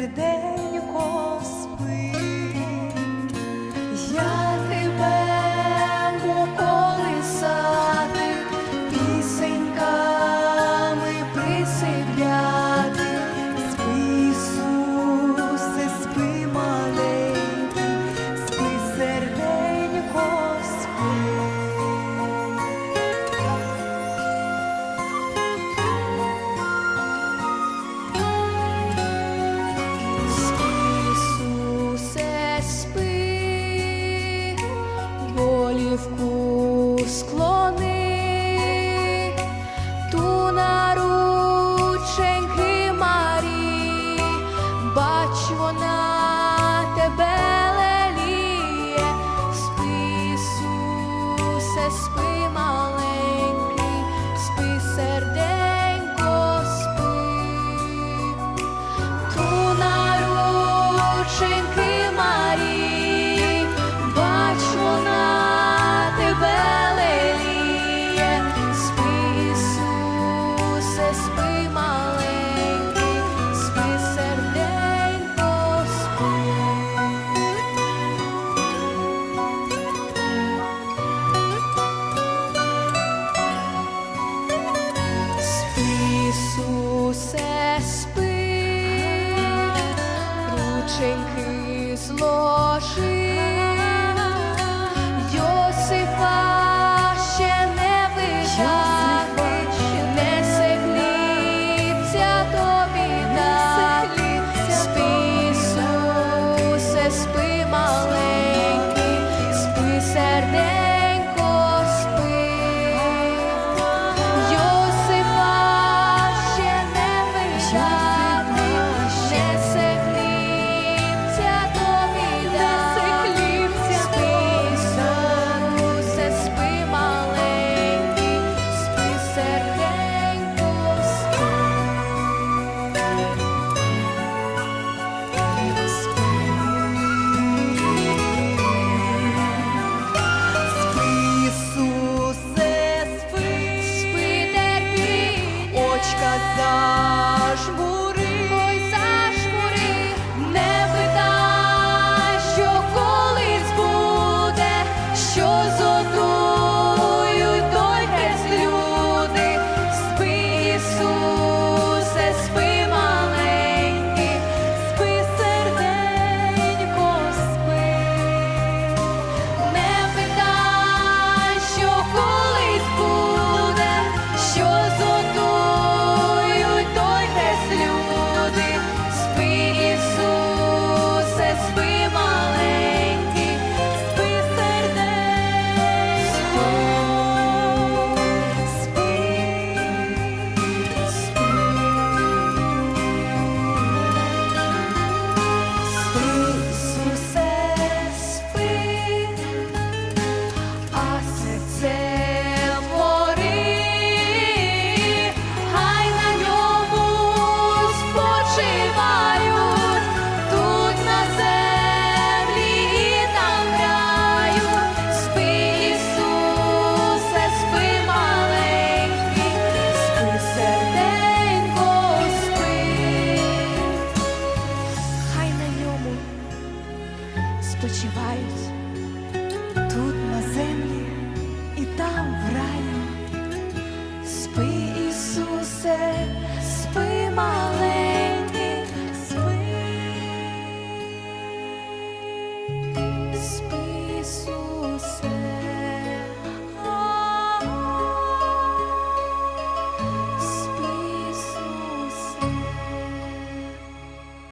verde. спочивають тут на землі і там в раю. Спи, Ісусе, спи, малий.